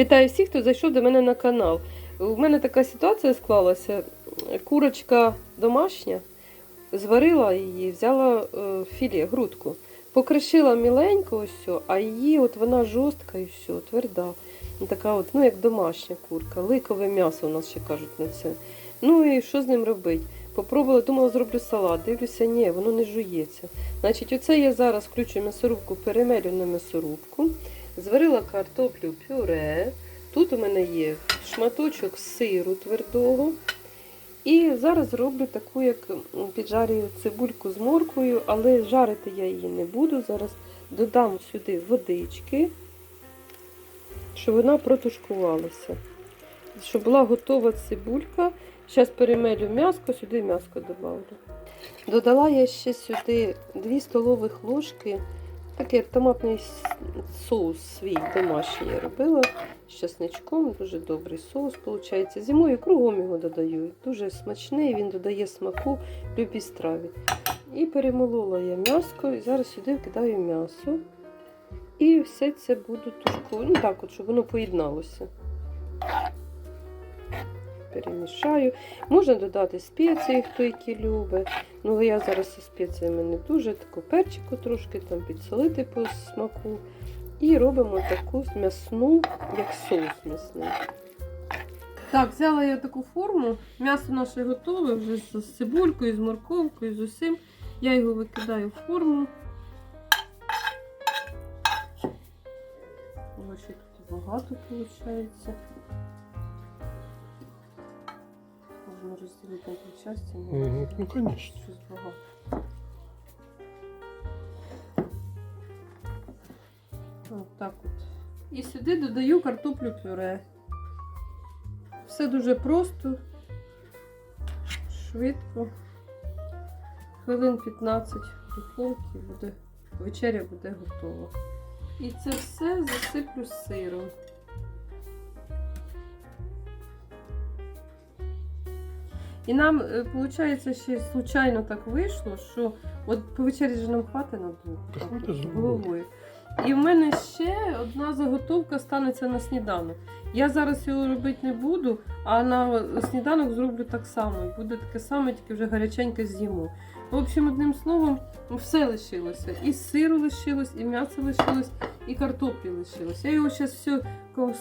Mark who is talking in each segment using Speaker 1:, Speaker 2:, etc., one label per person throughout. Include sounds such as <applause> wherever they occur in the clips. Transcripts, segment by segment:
Speaker 1: Вітаю всіх, хто зайшов до мене на канал. У мене така ситуація склалася. Курочка домашня, зварила її, взяла е, філе, грудку, покришила міленько, ось, а її от вона жорстка і все, тверда. Така от, ну як домашня курка, ликове м'ясо у нас ще кажуть на це. Ну і що з ним робити? Попробувала, думала, зроблю салат. Дивлюся, ні, воно не жується. Значить, оце я зараз включу м'ясорубку, перемелю на м'ясорубку. Зварила картоплю пюре. Тут у мене є шматочок сиру твердого. І зараз роблю таку, як м, піджарюю цибульку з морквою, але жарити я її не буду. Зараз додам сюди водички, щоб вона протушкувалася. Щоб була готова цибулька. Зараз перемелю м'яско, сюди м'яско додавлю. Додала я ще сюди 2 столових ложки Такий томатний соус свій домашній я робила з чесничком. Дуже добрий соус виходить. Зимою кругом його додаю. Дуже смачний, він додає смаку любій страві. І перемолола я м'яско, і зараз сюди вкидаю м'ясо. І все це буду тушкувати. Ну так, от, щоб воно поєдналося. Перемішаю. Можна додати спеції, хто які любить. Ну, я зараз зі спеціями не дуже, таку перчику трошки там підсолити по смаку. І робимо таку м'ясну, як соус м'ясний. Так, взяла я таку форму. М'ясо наше готове вже з цибулькою, з морковкою, з усім. Я його викидаю в форму. Тут багато виходить. На дві частини.
Speaker 2: Мгм, ну, конечно.
Speaker 1: Щось багато. От так от. І сюди додаю картоплю пюре. Все дуже просто, швидко. Хвилин 15 в духовці буде, вечеря буде готова. І це все засиплю сиром. І нам, виходить, ще случайно так вийшло, що от по вечері ж нам хватить на двох
Speaker 2: з
Speaker 1: головою. І в мене ще одна заготовка станеться на сніданок. Я зараз його робити не буду, а на сніданок зроблю так само. Буде таке саме, тільки вже гаряченьке з'їмо. В общем, одним словом, все лишилося. І сиру лишилось, і м'ясо лишилось, і картоплі лишилось. Я його зараз все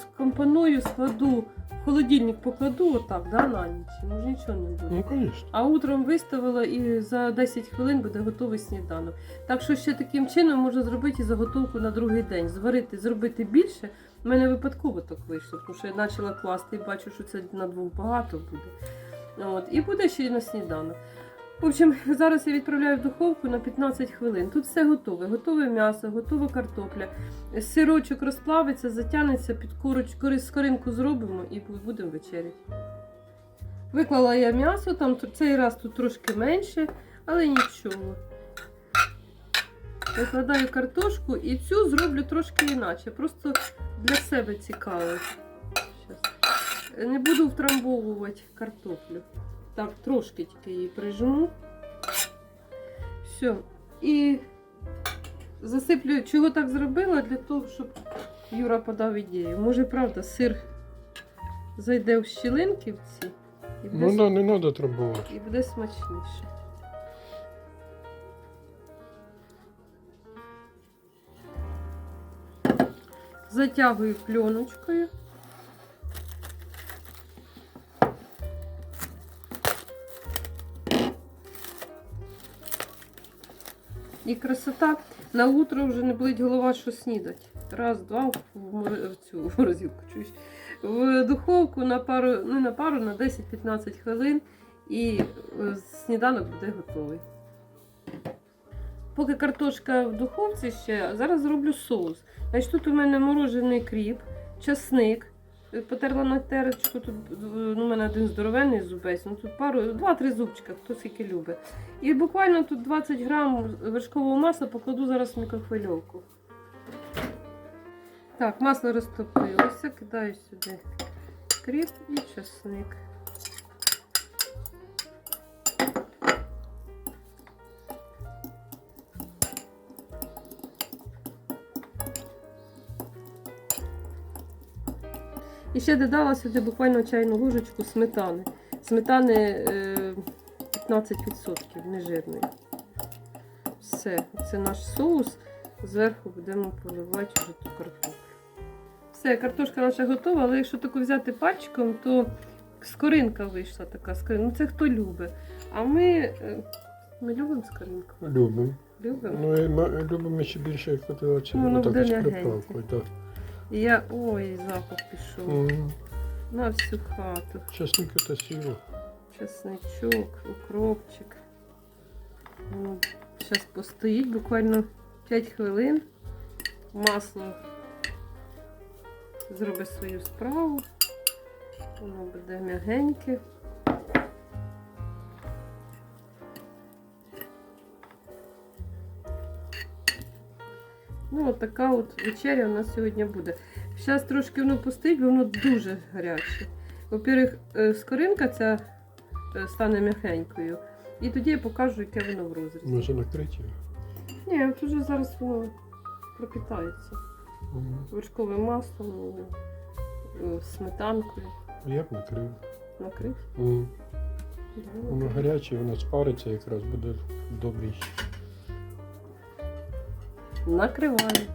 Speaker 1: скомпоную, складу, в холодильник покладу отак, да, на ніч. Може нічого не буде.
Speaker 2: Ну, конечно.
Speaker 1: А утром виставила і за 10 хвилин буде готовий сніданок. Так що ще таким чином можна зробити і заготовку на другий день. Зварити, зробити більше. У мене випадково так вийшло, тому що я почала класти і бачу, що це на двох багато буде. От, і буде ще й на сніданок. В общем, зараз я відправляю в духовку на 15 хвилин. Тут все готове. Готове м'ясо, готова картопля. Сирочок розплавиться, затягнеться, під курочку, скоринку зробимо і будемо вечеряти. Виклала я м'ясо, там цей раз тут трошки менше, але нічого. Викладаю картошку і цю зроблю трошки інакше. Просто для себе цікаво. Щас. Не буду втрамбовувати картоплю. Так, трошки тільки її прижму. Все. І засиплю, чого так зробила, для того, щоб Юра подав ідею. Може, правда, сир зайде в щілинки в ці. І буде
Speaker 2: Ну да, не треба трамбувати.
Speaker 1: і буде смачніше. Затягую пленочкою. І красота. На утро вже не болить голова, що снідать. Раз, два в, цю <laughs> в морозилку чуєш. В духовку на пару, ну на пару, на 10-15 хвилин і е, сніданок буде готовий. Поки картошка в духовці ще, зараз зроблю соус. Значить, тут у мене морожений кріп, часник. Потерла на терочку, тут ну, у мене один здоровенний зубець, ну тут пару, два-три зубчика, хто скільки любить. І буквально тут 20 грам вершкового масла покладу зараз в мікрохвильовку. Так, масло розтопилося, кидаю сюди кріп і часник. І ще додала сюди буквально чайну ложечку сметани. Сметани е, 15% нежирної. Все, це наш соус. Зверху будемо поливати вже ту картоплю. Все, картошка наша готова, але якщо таку взяти пальчиком, то скоринка вийшла така. скоринка. Ну це хто любить. А ми, е, ми любимо скоринку.
Speaker 2: Любимо.
Speaker 1: Любимо.
Speaker 2: Ну любимо ще більше, як хотіла чи
Speaker 1: Ну,
Speaker 2: з приправкою.
Speaker 1: Я. Ой, запах пішов.
Speaker 2: Угу.
Speaker 1: На всю хату.
Speaker 2: Чесник та сіло.
Speaker 1: Чесничок, укропчик. Зараз постоїть буквально 5 хвилин. Масло зробить свою справу. Воно буде м'ягеньке. Ну, от така от вечеря у нас сьогодні буде. Зараз трошки воно постоїть, бо воно дуже гаряче. Во-первых, е, скоринка ця е, стане м'ягенькою. І тоді я покажу, яке воно в розрізі.
Speaker 2: Може накрити його.
Speaker 1: Ні, от уже зараз воно пропітається
Speaker 2: М,
Speaker 1: вершковим маслом, е, сметанкою.
Speaker 2: а Я б накрив.
Speaker 1: Накрив. Да,
Speaker 2: Воно гаряче, воно спариться якраз буде добрий.
Speaker 1: Накриваю.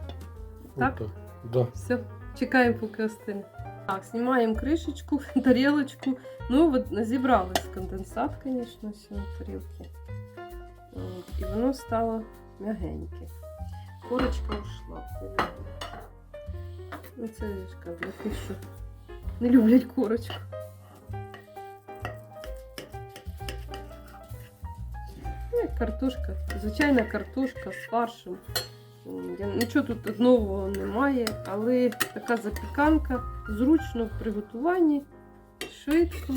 Speaker 1: Так?
Speaker 2: Отак. Да.
Speaker 1: Все, чекаємо, поки остине. Так, знімаємо кришечку, <laughs> тарілочку. Ну, от зібралось конденсат, звісно, все на тарілки. І воно стало м'ягеньке. Корочка ушла. Ну, це ж для тих, що не люблять корочку. Ну, як картошка, звичайна картошка з фаршем. Я- Нічого тут нового немає, але така запіканка зручно в приготуванні, швидко.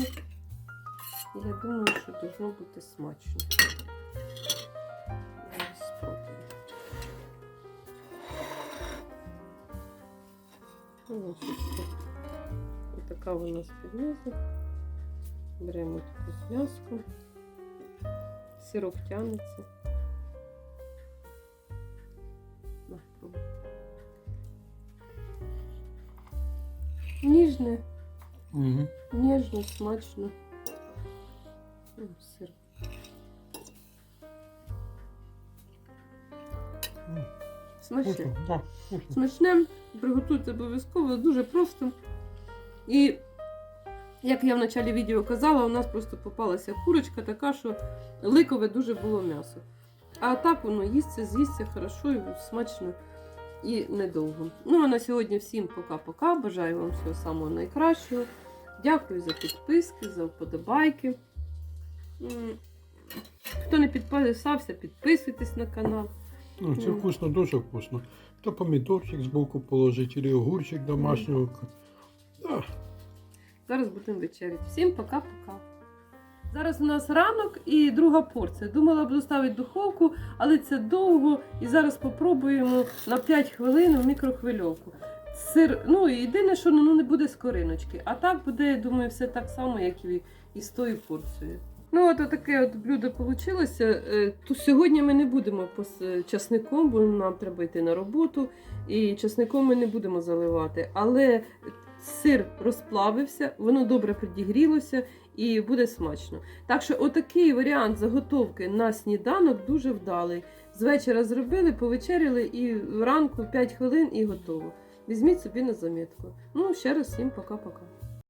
Speaker 1: Я думаю, що должно бути смачно. Спробую. Ось така вона з піднизу. Беремо таку зв'язку. Сироп тягнеться. Ніжне,
Speaker 2: Угу.
Speaker 1: ніжно, смачно. М, Сир. Смачне.
Speaker 2: Вкусно, да, вкусно.
Speaker 1: Смачне, приготуйте обов'язково, дуже просто. І як я в началі відео казала, у нас просто попалася курочка така, що ликове дуже було м'ясо. А так воно їсться, з'їсться хорошо і смачно і недовго. Ну а на сьогодні всім пока-пока. Бажаю вам всього самого найкращого. Дякую за підписки, за вподобайки. Хто не підписався, підписуйтесь на канал.
Speaker 2: Ну, це вкусно, дуже вкусно. То помідорчик збоку положить, чи огурчик домашнього. Да.
Speaker 1: Зараз будемо вечеряти. Всім пока-пока. Зараз у нас ранок і друга порція. Думала б доставити духовку, але це довго. І зараз попробуємо на 5 хвилин в мікрохвильовку. Сир, ну єдине, що ну, не буде скориночки. А так буде, я думаю, все так само, як і, і з тою порцією. Ну, от таке от блюдо вийшло. То сьогодні ми не будемо з часником, бо нам треба йти на роботу. І часником ми не будемо заливати. Але сир розплавився, воно добре підігрілося і буде смачно. Так що, отакий варіант заготовки на сніданок дуже вдалий. З вечора зробили, повечеряли і вранку 5 хвилин і готово. Візьміть собі на замітку. Ну, ще раз всім пока-пока.